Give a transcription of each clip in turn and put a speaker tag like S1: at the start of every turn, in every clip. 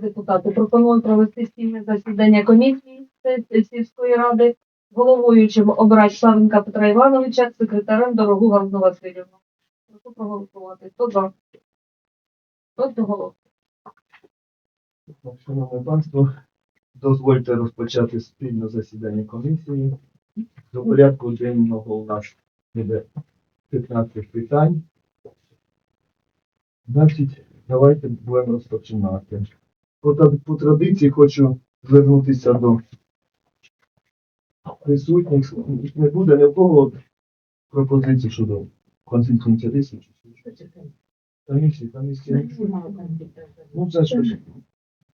S1: депутати, пропоную провести спільне засідання комісії сільської ради, головуючим обрати Славенка Петра Івановича, секретарем Дорогу Галину Васильівну. Прошу проголосувати. Хто за? Хто голосує?
S2: Шановне панство, дозвольте розпочати спільне засідання комісії. До порядку денного у нас буде 15 питань. Значить, давайте будемо розпочинати. По, по традиції хочу звернутися до присутніх. Не буде ні в кого пропозицій щодо тисячі. Комісії, комісії. Ну, це ж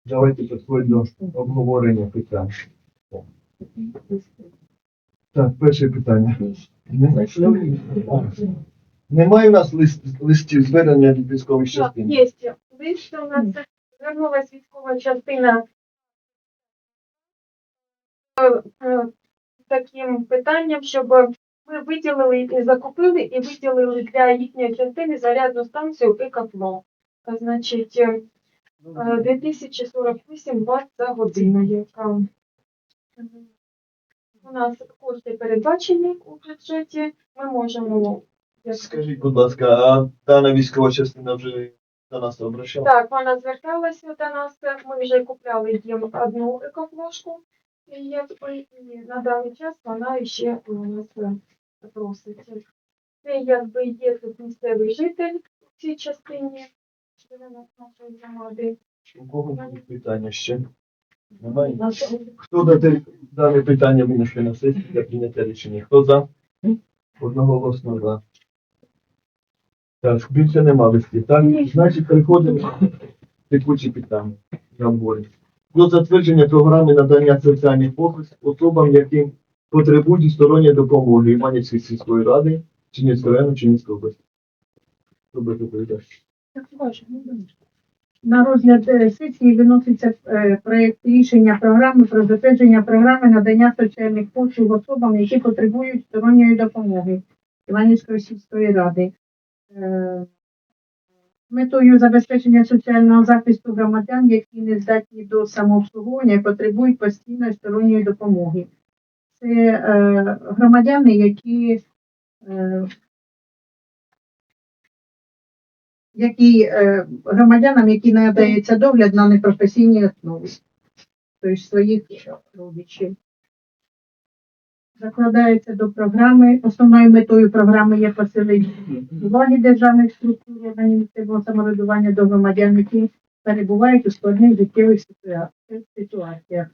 S2: Давайте підходимо до обговорення питань. Так, перше питання. Немає у нас лист, листів звернення від військових частин.
S1: є. Лист у нас звернулась військова частина е, е, з таким питанням, щоб ми виділили і закупили і виділили для їхньої частини зарядну станцію «Екофло». Значить, е, е, 2048 Вт за годину, яка у нас кошти передбачені у бюджеті. Ми можемо
S2: Скажіть, будь ласка, а дана військова частина вже до нас обращала?
S1: Так, вона зверталася до нас. Ми вже купляли їм одну екофлошку. І якби і на даний час вона ще у нас просить. Це якби є тут місцевий житель в цій частині живе на нашої громади.
S2: У кого будуть питання ще? Немає? Хто дати дане питання винесе на сесію для прийняття рішення? Хто за? Одноголосно за. Так, більше нема листів. Так, значить, переходимо до текучі питання. Я обговорю. Про затвердження програми надання соціальних послуг особам, яким потребують сторонньої допомоги Іванівської сільської ради, Чинецького району, Чинецької області. Хто буде?
S3: На розгляд е, сесії виноситься е, проєкт рішення програми про затвердження програми надання соціальних послуг особам, які потребують сторонньої допомоги Іванівської сільської ради. Е, Метою забезпечення соціального захисту громадян, які не здатні до самообслуговування потребують постійної сторонньої допомоги. Це е, громадяни, які е, які громадянам, які надається догляд на непрофесійній основі, тобто своїх родичів. Закладається до програми. Основною метою програми є посилення уваги державних структур місцевого самоврядування до громадян, які перебувають у складних життєвих ситуаціях.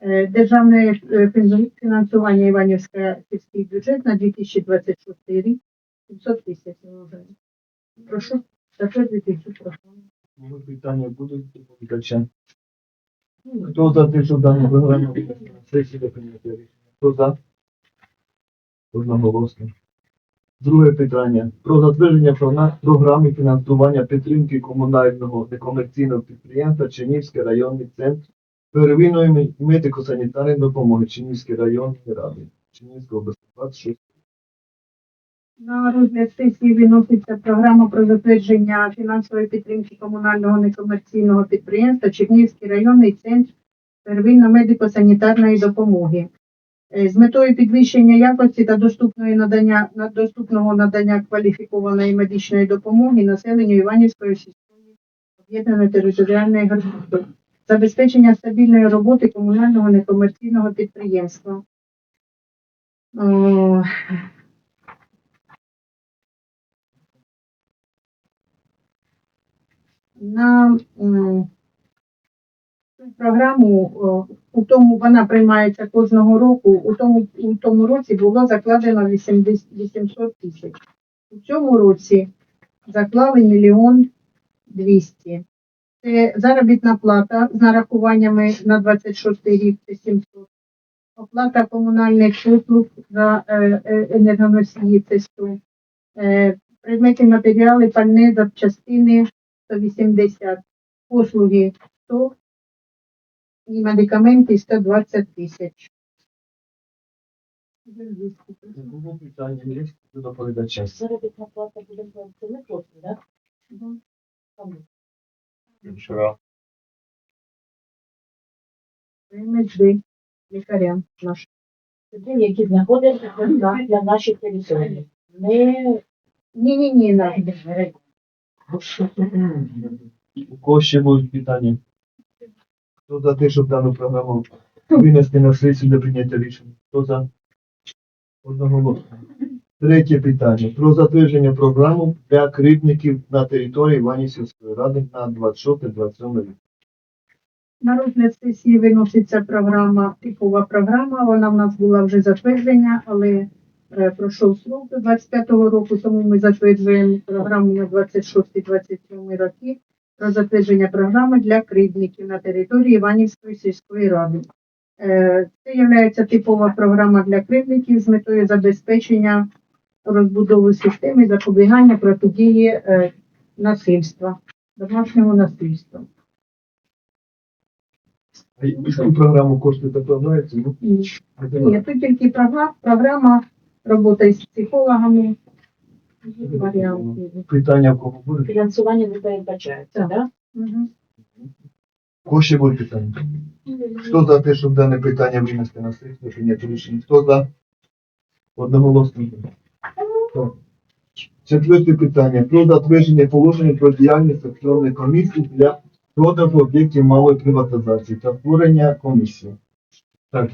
S3: Е, Державне е, фінансування Іванівська сільський бюджет на 2026 рік 700 тисяч. Прошу затвердити цю програму.
S2: Питання будуть? Хто за те, що дану програму сесії для прийняття рішення? Хто за? Одноголосно. Друге питання. Про затвердження програми фінансування підтримки комунального некомерційного підприємства Чернівський районний центр первинної медико-санітарної допомоги Чернівської районної ради Чернівської області 26.
S3: На розгляд сесії виноситься програма про затвердження фінансової підтримки комунального некомерційного підприємства Чернігівський районний центр первинно-медико-санітарної допомоги. Е, З метою підвищення якості та доступної надання, на- доступного надання кваліфікованої медичної допомоги населенню Іванівської сільської об'єднаної територіальної громади. Забезпечення стабільної роботи комунального некомерційного підприємства. О, на програму у тому вона приймається кожного року. У тому у тому році було закладено 80 800 тисяч. У цьому році заклали мільйон 200. Це заробітна плата з нарахуваннями на 26 рік це 700. Оплата комунальних послуг за е, е, енергоносії це 100. Е, предмети матеріали, пальне, запчастини 180, послуги 100 і медикаменти 120 тисяч.
S2: Було питання, є до доповідача.
S4: Заробітна плата буде це не просто, так?
S2: Вчора.
S3: ПМСД лікарям нашим.
S4: Людини, які знаходяться на, на нашій території. Не
S3: Ні, ні, ні, на
S2: У кого ще будуть питання? За те, щоб дану програму винести на сесію для прийняття рішення? Хто за? Одноголосно. Третє питання. Про затвердження програми для кривдників на території Іванівської ради на 26-27 рік.
S3: На розгляд сесії виноситься програма, типова програма. Вона в нас була вже затверджена, але е, пройшов срок до 25-го року, тому ми затверджуємо програму на 26-27 роки про затвердження програми для кривдників на території Іванівської сільської ради. Е, Це є типова програма для кривдників з метою забезпечення розбудови системи запобігання протидії е, насильства, домашнього насильства.
S2: А яку програму кошти? Ну,
S3: Ні, тут тільки програма, програма роботи з психологами. Варіанти.
S2: Питання в кого буде?
S4: фінансування не передбачається,
S3: Так. Мгм.
S2: Кого ще будуть питання? Хто за те, щоб дане питання винести на сесію, прийняти рішення? Хто за? Одноголосно. Так. Четверте питання. Про затвердження положення про діяльність акціонної комісії для продажу об'єктів малої приватизації та створення комісії. Так.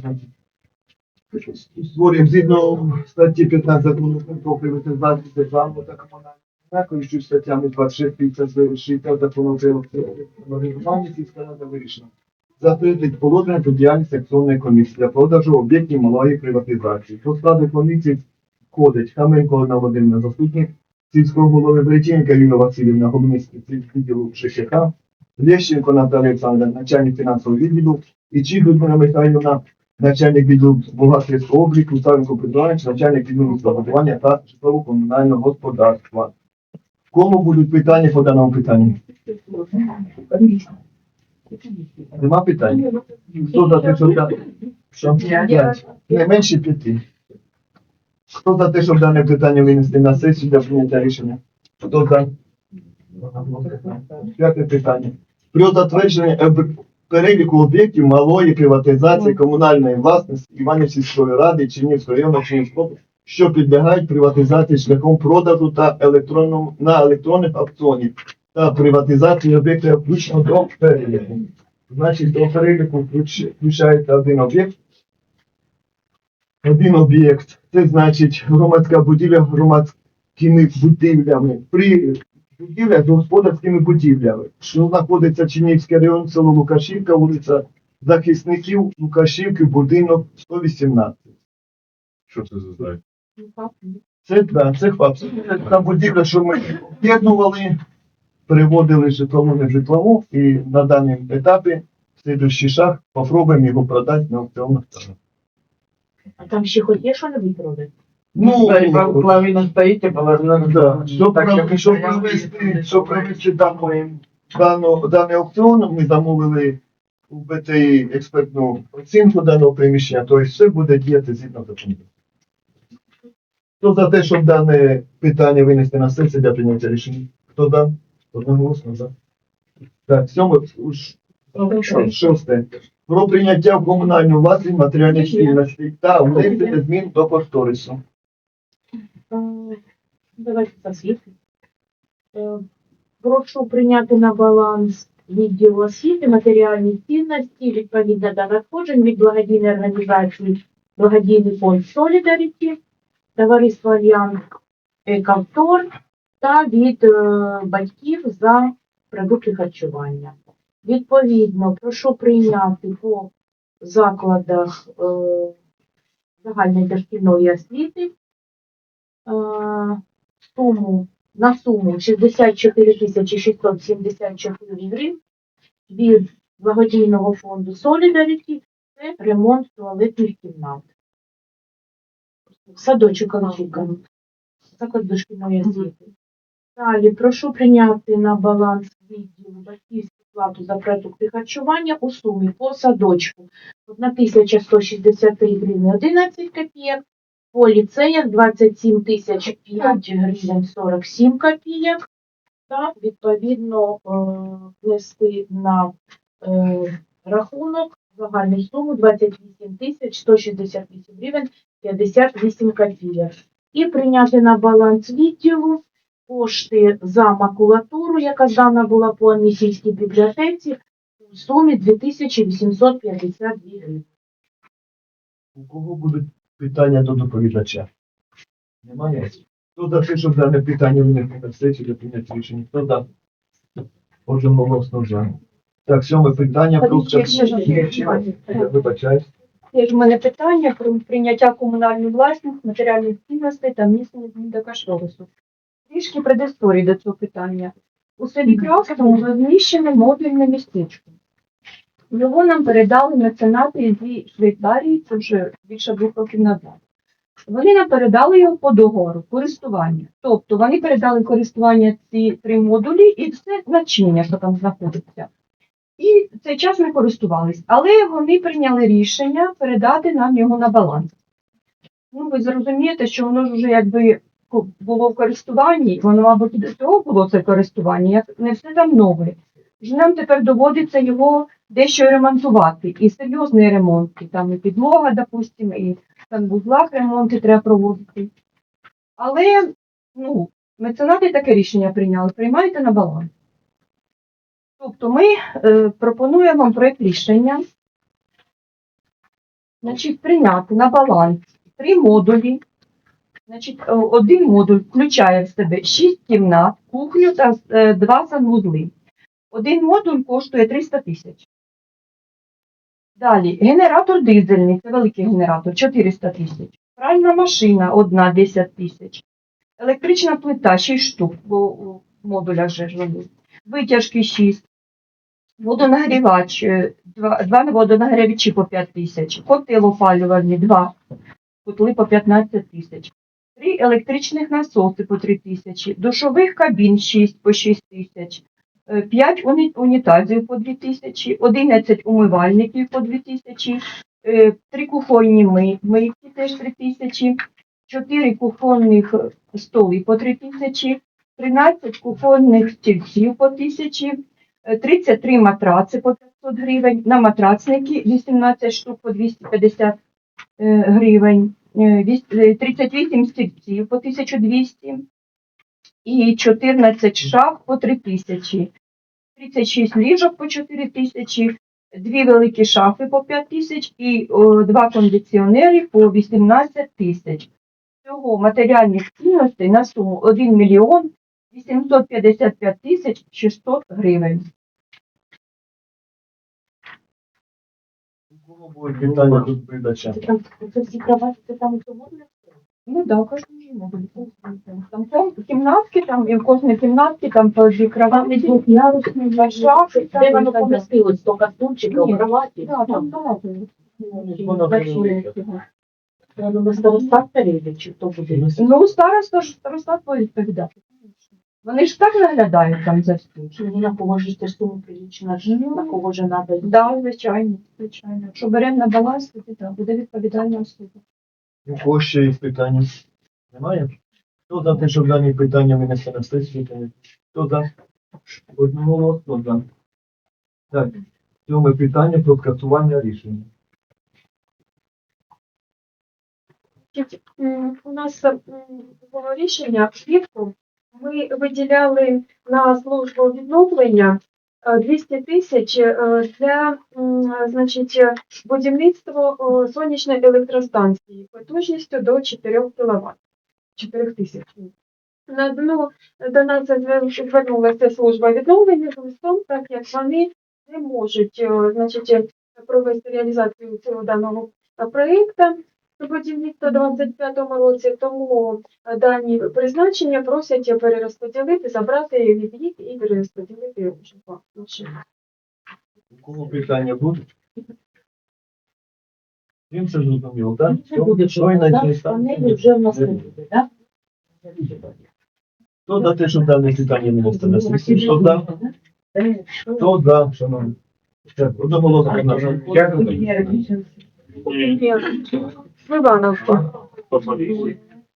S2: Створюємо згідно статті 15 закону про приватизацію державного та комунального Дякую, що статтями 26 50 60 закону про. Затвердить положення про діяльність акціонної комісії для продажу об'єктів малої приватизації. До складу комісії входить Хаменко Олена Володимирівна, заступник сільського голови Береченка Юлія Васильівна, спеціаліст відділу ШКХ, Лещенко Наталія Олександровна, начальник фінансового відділу, і Чіх Людмила Михайлівна, начальник відділу бухгалтерського обліку, Савенко Петрович, начальник відділу забудування та житлово-комунального господарства. В Кому будуть питання по даному питанню? Нема питань? Хто за те? Що? П'ять. Не менше п'яти. Хто за те, щоб дане питання винести на сесію для прийняття рішення? Хто за? П'яте питання. Про затвердження переліку об'єктів малої приватизації комунальної власності Іванівської ради Чернівського району Чернівського, області, що підлягають приватизації шляхом продажу та електронному на електронних аукціонів та приватизації об'єктів включно до переліку. Значить, до переліку включається один об'єкт. Один об'єкт. Це значить громадська будівля громадськими будівлями. При будівлях з господарськими будівлями, що знаходиться Чинівський район, село Лукашівка, вулиця Захисників Лукашівки, будинок 118.
S5: Що це за знак?
S2: Це, да, це ФАП. Це та будівля, що ми об'єднували, переводили житлову на житлову, і на даному етапі, в слідущий шаг, попробуємо його продати на аукціонах.
S4: А там ще хоч є що не продати?
S2: Ну,
S6: половина стоїть і половина
S2: да, щоб,
S6: Так,
S2: пров-
S6: щоб
S2: провести, щоб провести дану, дану, даний аукціон, ми замовили у БТІ експертну оцінку даного приміщення, тобто все буде діяти згідно закону. Хто за те, щоб дане питання винести на сесію для прийняття рішення? Хто за? Одноголосно, за. Так, сьоме, уж- шосте. Про прийняття в комунальну власність матеріальних цінностей та внесення змін до кошторису.
S4: Е, Давайте заслід. Прошу прийняти на баланс відділу освіти матеріальні цінності відповідно до надходжень від благодійної організації Благодійний фонд Солідаріті, товариство Альянс Екавтор та від е, батьків за продукти харчування. Відповідно, прошу прийняти по закладах е, загальної дошкільної освіти е, суму на суму 64 тисячі 674 гривень від благодійного фонду Солідаріті це ремонт туалетних кімнат. Садочок Олексійка. Заклад дошкільної освіти. Далі прошу прийняти на баланс відділу батьківську плату за продукти харчування у сумі по садочку 1163 гривні 11 копійок, по ліцеях 27 тисяч 5 гривень 47 копійок та відповідно е, внести на е, рахунок загальну суму 28 тисяч 168 гривень 58 копійок. І прийняти на баланс відділу кошти за макулатуру, яка здана була по Анісійській бібліотеці, у сумі 2852 гривень.
S2: У кого будуть питання до доповідача? Немає? Хто за те, щоб дане питання винести на сесію для прийняття рішення? Хто за? Отже, голосно за. Так, сьоме питання про вибачаюсь.
S7: Є ж в мене питання про прийняття комунальної власність, матеріальних цінностей та внесення змін до кошторису. Трішки предісторії до цього питання. У селі Красному розміщене модульне містечко. Його нам передали меценати зі Швейцарії, це вже більше двох років назад. Вони нам передали його по договору користування. Тобто вони передали користування ці три модулі і все значення, що там знаходиться. І цей час ми користувались, але вони прийняли рішення передати нам його на баланс. Ну, ви зрозумієте, що воно ж вже якби було в користуванні, воно, мабуть, до цього було це користування, як не все там нове. Вже нам тепер доводиться його дещо ремонтувати. І серйозний ремонт, і там і підлога, допустимо, і в узлах ремонти треба проводити. Але ну, меценати таке рішення прийняли, приймайте на баланс. Тобто ми е, пропонуємо вам проєкт рішення значить, прийняти на баланс три модулі. Значить, е, один модуль включає в себе 6 кімнат, кухню та е, два санвузли. Один модуль коштує 300 тисяч. Далі, генератор дизельний, це великий генератор, 400 тисяч. Пральна машина. Одна 10 тисяч. Електрична плита. 6 штук, бо у модулях же вони. Витяжки 6. Водонагрівач, е, два, два водонагрівачі по 5 тисяч, котел опалювальний, два, котли по 15 тисяч, три електричних насоси по 3 тисячі, душових кабін 6 по 6 тисяч, 5 унітазів по 2 тисячі, 11 умивальників по 2 тисячі, 3 кухонні ми- мийки теж 3 тисячі, 4 кухонних столи по 3 тисячі, 13 кухонних стільців по 1000, Е, 33 матраци по 500 гривень, на матрацники 18 штук по 250 е, гривень, е, віс- е, 38 стільців по 1200 і 14 шаф по 3000, 36 ліжок по 4000, дві великі шафи по 5000 і о, два кондиціонери по 18 тисяч. Всього матеріальних цінностей на суму 1 мільйон 855 тисяч 600 гривень.
S2: У кого будуть питання до доповідача?
S4: Це всі кровати, це там модулі?
S7: Ну да, кожен же модуль. Там, там кімнатки, там і в кожній кімнатці там по дві кровати, двох'ярусні, два шафи. там
S4: Де
S7: і
S4: воно
S7: так далі.
S4: помістилось? Кроваті?
S7: Да, там багато.
S2: Воно велике.
S4: На старостат перейде, чи хто буде?
S7: Ну, староста ж староста буде відповідати. Вони ж так наглядають там за всім.
S4: Чи мені на кого ж теж суму прилічна, ж
S7: Ну,
S4: на кого ж треба?
S7: Да, звичайно, звичайно. Якщо беремо на баланс, тоді да, буде відповідальна особа.
S2: У кого ще є питання? Немає? Хто за те, щоб дані питання винести на сесію? Хто за? Одного голосу за. Так, сьоме питання про скасування рішення.
S7: У нас було рішення влітку. Ми виділяли на службу відновлення 200 тисяч е, для значить, е, будівництва е, сонячної електростанції потужністю до 4 кВт. 4 тисяч. На дну до нас звер- звернулася служба відновлення з листом, так як вони не можуть е, значить, провести реалізацію цього даного проєкту будівництва у 25-му році, тому е, дані призначення просять перерозподілити, забрати від їх і перерозподілити у житла.
S2: У кого питання будуть? Їм це зрозуміло, так?
S4: Не панелі вже в нас не буде, так?
S2: Хто за те, щоб дане питання винести на сесію? Хто за? Хто за, шановні? Одноголосно на
S7: Івановка.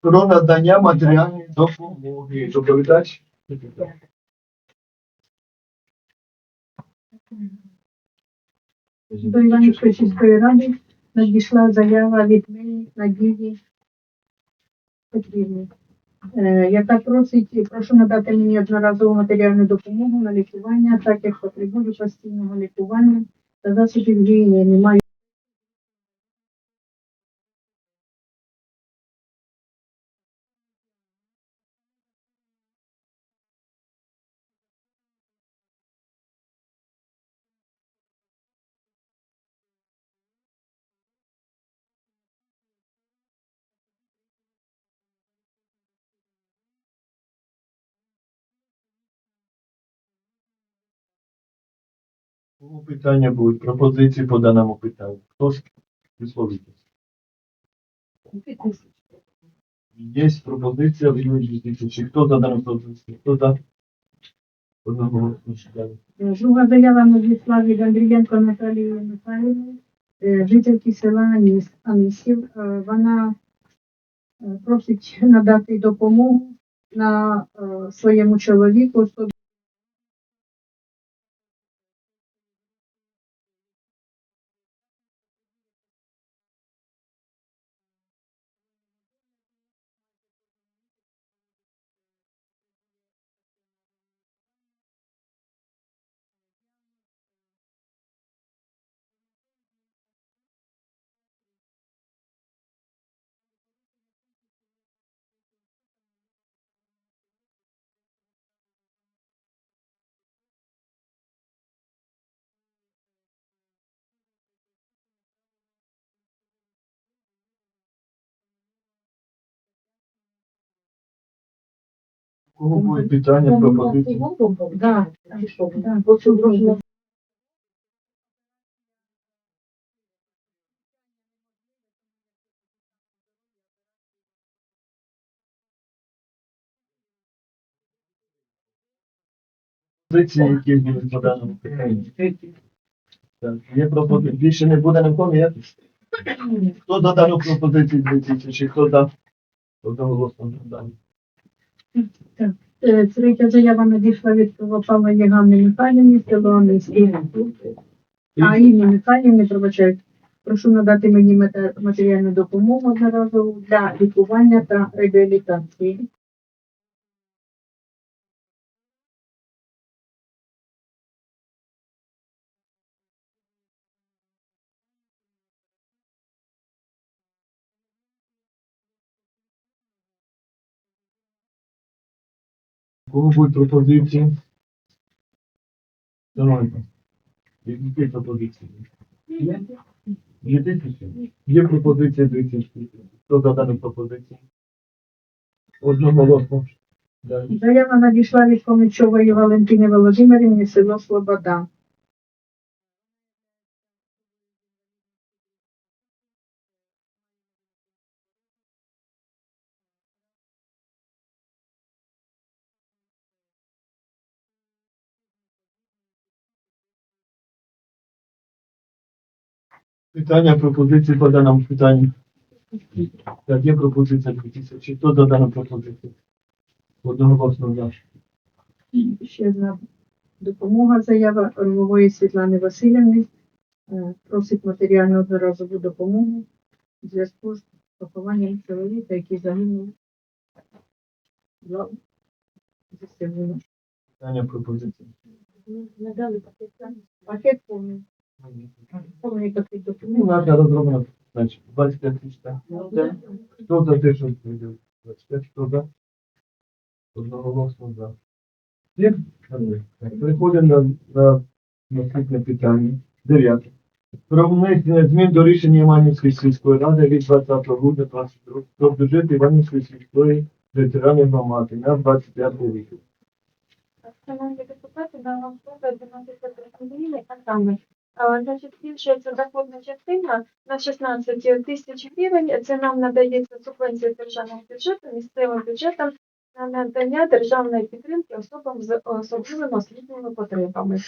S2: Про надання матеріальної допомоги. Доповідач?
S3: До Іванівської сільської ради надійшла заява від Мельник Надії Петрівни, е, яка просить, прошу надати мені одноразову матеріальну допомогу на лікування, так як потребую постійного лікування та засобів гігієни. Маю
S2: питання будуть, пропозиції по даному питанню. Хто ж висловиться? Є пропозиція в рівні тисячі. Хто за дану пропозицію? Хто за?
S3: Друга заява надійшла від Андрієнко Наталії Михайлівни, е, жительки села Анисів. Е, Вона е, просить надати допомогу на своєму чоловіку,
S2: Кого будуть питання, пропозиції?
S3: Да, да,
S4: Просто дружно.
S2: Пропозиції, які будуть по даному питанню. Так, є пропозиції. Більше не буде нікого, є? Хто за дану пропозицію 2000? Хто за? Одноголосно за.
S3: Е, Третя заява надійшла від Павла Ганни Михайлівни, село Анисів. А Інні Михайлівни, пробачаю, прошу надати мені матеріальну допомогу одноразову для лікування та реабілітації.
S2: Кого будуть пропозиції? Шановні, які пропозиції? Є тисячі? Є пропозиція 30. Хто за дану пропозицію? Одноголосно.
S3: Заява надійшла від Комичової Валентини Володимирівни, село Слобода.
S2: Питання, пропозиції по даному питанню. Так, є пропозиція 2000. Хто за дану пропозицію? Одноголосно за.
S3: Ще одна допомога, заява Орлової Світлани Васильівни. Е, Просить матеріальну одноразову допомогу в зв'язку з похованням чоловіка, який загинув. за-
S2: Питання, пропозиції.
S4: Надали пакет.
S3: Пакет повний. Пакет
S2: Ну,
S3: допомоги.
S2: наша розроблена, значить, 25 тисяч. Хто за те, що відповідав? 25, хто за? Одноголосно за. Так, Переходимо на, на наступне питання. Дев'яте. Про внесення змін до рішення Іванівської сільської ради від 20 грудня 22 про бюджет Іванівської сільської територіальної громади на 25 рік.
S1: Шановні депутати, на вам слово 12 а саме, значить, збільшується доходна частина на 16 тисяч гривень. Це нам надається субвенція державного бюджету, місцевим бюджетом на надання державної підтримки особам з особливими освітніми потребами.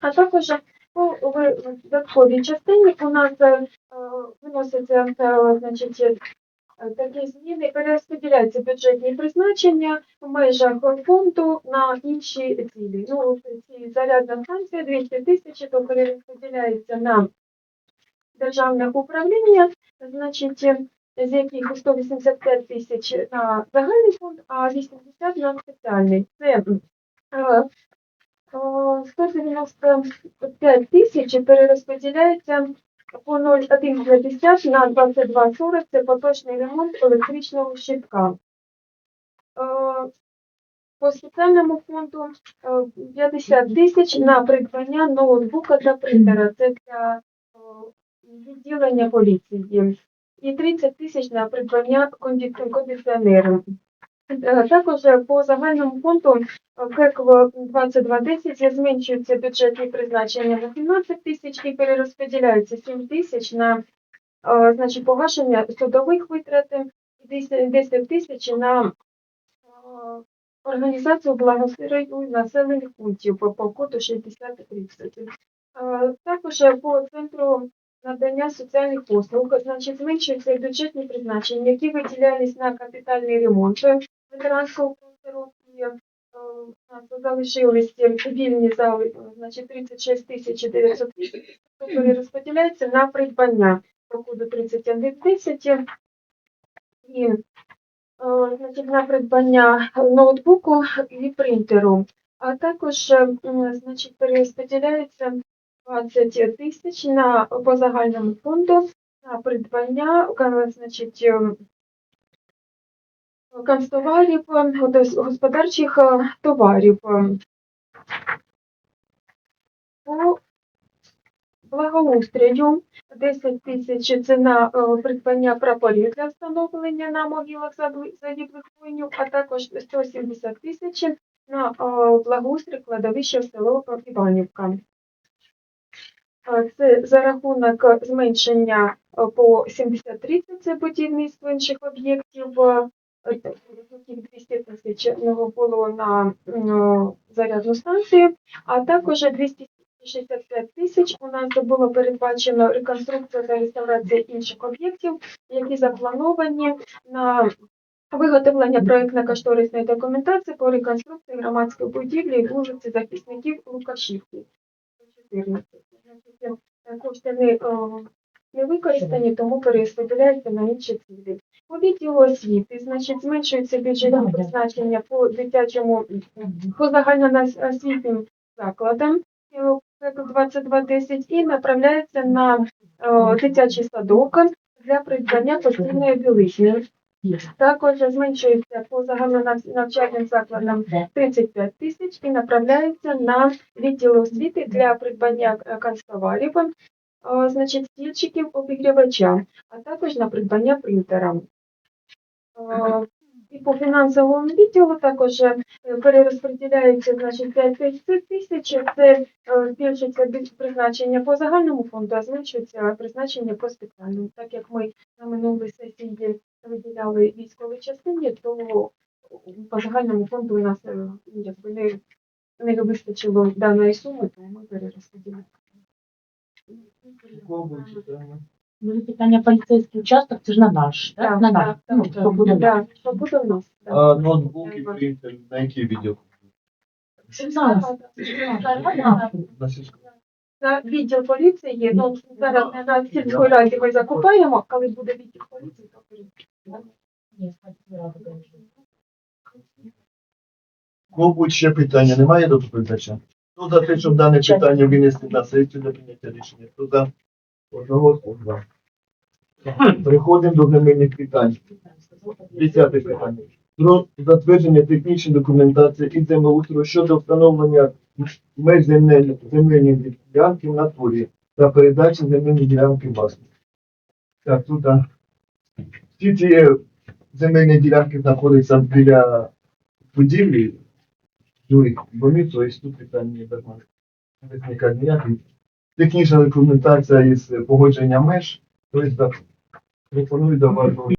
S1: А також у ви- видатковій частині у нас е, е, виноситься е, значить, такі зміни, перерозподіляються бюджетні призначення в межах фонду на інші цілі. Ну, ці зарядна станція 200 тисяч, то перерозподіляється на державне управління, значить, е, з яких 185 тисяч на загальний фонд, а 80 на спеціальний. Це е, о, 195 тисяч перерозподіляється по 0,150 на 22,40 це поточний ремонт електричного щитка. Е, По спеціальному фонду е, 50 тисяч на придбання ноутбука та принтера. Це для е, відділення поліції. І 30 тисяч на придбання кондиціонерів. Е, Також е, по загальному фонду е, КЕК 2210 зменшуються бюджетні призначення на 17 тисяч і перерозподіляються 7 тисяч на значить, погашення судових витрат і 10 10 тисяч на організацію благоустрою населених пунктів по, по коду 6030. Е, Також по центру надання соціальних послуг, значить, зменшуються бюджетні призначення, які виділялись на капітальний ремонт ветеранського. І, е, залишились вільні зали, е, значить, 36 тисяч 900 тисяч, які розподіляються на придбання по коду 3110 і е, значить, на придбання ноутбуку і принтеру. А також е, значить, перерозподіляється 20 тисяч на по загальному фонду на придбання е, значить, е, канцтоварів, е, господарчих е, товарів. Е, По благоустрою 10 тисяч це на е, придбання прапорів для встановлення на могилах загибли- загиблих воїнів, а також 170 тисяч на е, благоустрій кладовища село Іванівка. Е, Це за рахунок зменшення е, по 70-30 це будівництво інших об'єктів, е, е, 200 тисяч ну, було на зарядну станцію, а також 265 тисяч у нас було передбачено реконструкція та реставрація інших об'єктів, які заплановані на виготовлення проєктно-кошторисної документації по реконструкції громадської будівлі вулиці захисників Лукашівки. 14. Е, Кошти не, не використані, тому перерозподіляються на інші цілі. По відділу освіти, значить, зменшується бюджетні призначення по дитячому, по загальноосвітнім закладам е, як 2210 і направляється на е, дитячий садок для придбання постільної білизни. Також зменшується по загальнонавчальним закладам 35 тисяч і направляється на відділ освіти для придбання е, канцтоварів, значить, стільчиків обігрівача, а також на придбання принтера. Е, І по фінансовому відділу також е, перерозподіляється значить, 5 тисяч. Це е, збільшується призначення по загальному фонду, а зменшується призначення по спеціальному. Так як ми на минулій сесії виділяли військовій частині, то по загальному фонду у нас е, якби не, не вистачило даної суми, тому ми перерозподілили.
S4: Ну, питання поліцейський участок, це ж на наш, так?
S1: Так,
S4: на наш.
S1: так,
S4: Ну,
S1: так.
S4: буде на
S1: Да, що буде в нас? так.
S2: А ноутбук і принтер на який відділ? На сільську.
S1: На відділ поліції, ну зараз не на сільської раді ми закупаємо, коли буде відділ поліції, то.
S2: Кого будуть ще питання? Немає до доповідача? Хто за те, щоб дане питання винести на сесію для прийняття рішення? Хто за одного слова? Переходимо до земельних питань. Десяте питання. Про затвердження технічної документації і землеустрою щодо встановлення меж земельних земельних ділянки в натурі та передачі земельної ділянки власності. Так, тут всі ці земельні ділянки знаходяться біля будівлі, Юрій, то есть тут питання безмежне. Не виникає ніяких. Технічна документація із погодження меж, тобто пропоную до вашого